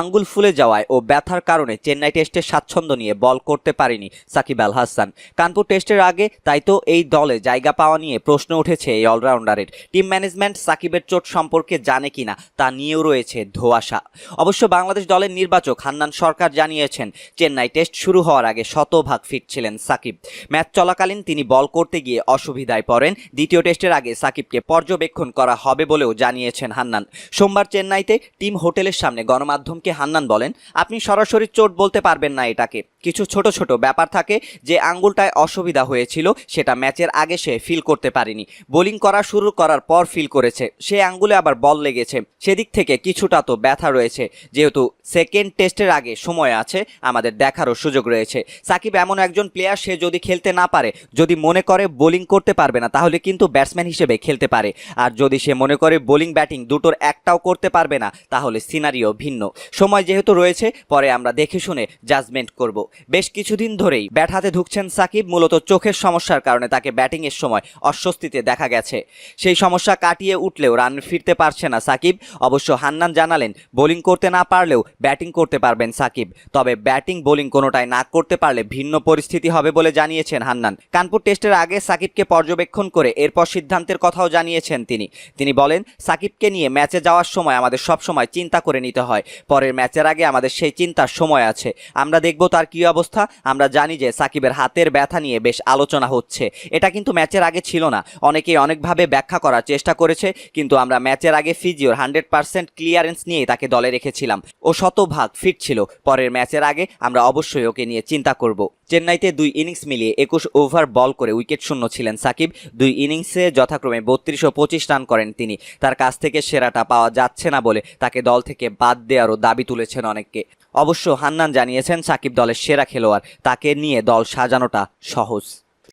আঙ্গুল ফুলে যাওয়ায় ও ব্যথার কারণে চেন্নাই টেস্টে স্বাচ্ছন্দ্য নিয়ে বল করতে পারেনি সাকিব আল হাসান। কানপুর টেস্টের আগে তাই তো এই দলে জায়গা পাওয়া নিয়ে প্রশ্ন উঠেছে এই অলরাউন্ডারের। টিম ম্যানেজমেন্ট সাকিবের চোট সম্পর্কে জানে কিনা তা নিয়েও রয়েছে ধোয়াশা। অবশ্য বাংলাদেশ দলের নির্বাচক হান্নান সরকার জানিয়েছেন, চেন্নাই টেস্ট শুরু হওয়ার আগে শতভাগ ফিট ছিলেন সাকিব। ম্যাচ চলাকালীন তিনি বল করতে গিয়ে অসুবিধায় পড়েন। দ্বিতীয় টেস্টের আগে সাকিবকে পর্যবেক্ষণ করা হবে বলেও জানিয়েছেন হান্নান। সোমবার চেন্নাইতে টিম হোটেলের সামনে গণমাধ্যমকে হান্নান বলেন, আপনি সরাসরি চোট বলতে পারবেন না এটাকে। কিছু ছোট ছোট ব্যাপার থাকে যে আঙ্গুলটায় অসুবিধা হয়েছিল, সেটা ম্যাচের আগে সে ফিল করতে পারেনি। বোলিং করা শুরু করার পর ফিল করেছে। সে আঙ্গুলে আবার বল লেগেছে। সেদিক থেকে কিছুটা তো ব্যথা রয়েছে। যেহেতু সেকেন্ড টেস্টের আগে সময় আছে, আমাদের দেখারও সুযোগ রয়েছে। সাকিব এমন একজন প্লেয়ার, সে যদি খেলতে না পারে, যদি মনে করে বোলিং করতে পারবে না, তাহলে কিন্তু ব্যাটসম্যান হিসেবে খেলতে পারে। আর যদি সে মনে করে বোলিং ব্যাটিং দুটোর একটাও করতে পারবে না, তাহলে সিনারিও ভিন্ন। সময় যেহেতু রয়েছে, পরে আমরা দেখে শুনে জাজমেন্ট করব। বেশ কিছুদিন ধরেই ব্যাট হাতে ঢুকছেন সাকিব, মূলত চোখের সমস্যার কারণে তাকে ব্যাটিংয়ের সময় অস্বস্তিতে দেখা গেছে। সেই সমস্যা কাটিয়ে উঠলেও রান ফিরতে পারছে না সাকিব। অবশ্য হান্নান জানালেন বোলিং করতে না পারলেও ব্যাটিং করতে পারবেন সাকিব। তবে ব্যাটিং বোলিং কোনোটাই না করতে পারলে ভিন্ন পরিস্থিতি হবে বলে জানিয়েছেন হান্নান। কানপুর টেস্টের আগে সাকিবকে পর্যবেক্ষণ করে এরপর সিদ্ধান্তের কথাও জানিয়েছেন তিনি। তিনি বলেন, সাকিবকে নিয়ে ম্যাচে যাওয়ার সময় আমাদের সব সময় চিন্তা করে নিতে হয়। পরের ম্যাচের আগে আমাদের সেই চিন্তার সময় আছে। আমরা দেখব তার কী অবস্থা। আমরা জানি যে সাকিবের হাতের ব্যথা নিয়ে বেশ আলোচনা হচ্ছে। এটা কিন্তু ম্যাচের আগে ছিল না। অনেকেই অনেকভাবে ব্যাখ্যা করার চেষ্টা করেছে, কিন্তু আমরা ম্যাচের আগে ফিজিওর হান্ড্রেড পার্সেন্ট ক্লিয়ারেন্স নিয়ে তাকে দলে রেখেছিলাম। ও শতভাগ ফিট ছিল। পরের ম্যাচের আগে আমরা অবশ্যই ওকে নিয়ে চিন্তা করব। চেন্নাইতে দুই ইনিংস মিলিয়ে একুশ ওভার বল করে উইকেট শূন্য ছিলেন সাকিব। দুই ইনিংসে যথাক্রমে বত্রিশ ও পঁচিশ রান করেন তিনি। তার কাছ থেকে সেরাটা পাওয়া যাচ্ছে না বলে তাকে দল থেকে বাদ দেওয়ারও দাবি তুলেছেন অনেককে। অবশ্য হান্নান জানিয়েছেন সাকিব দলের সেরা খেলোয়াড়, তাকে নিয়ে দল সাজানোটা সহজ।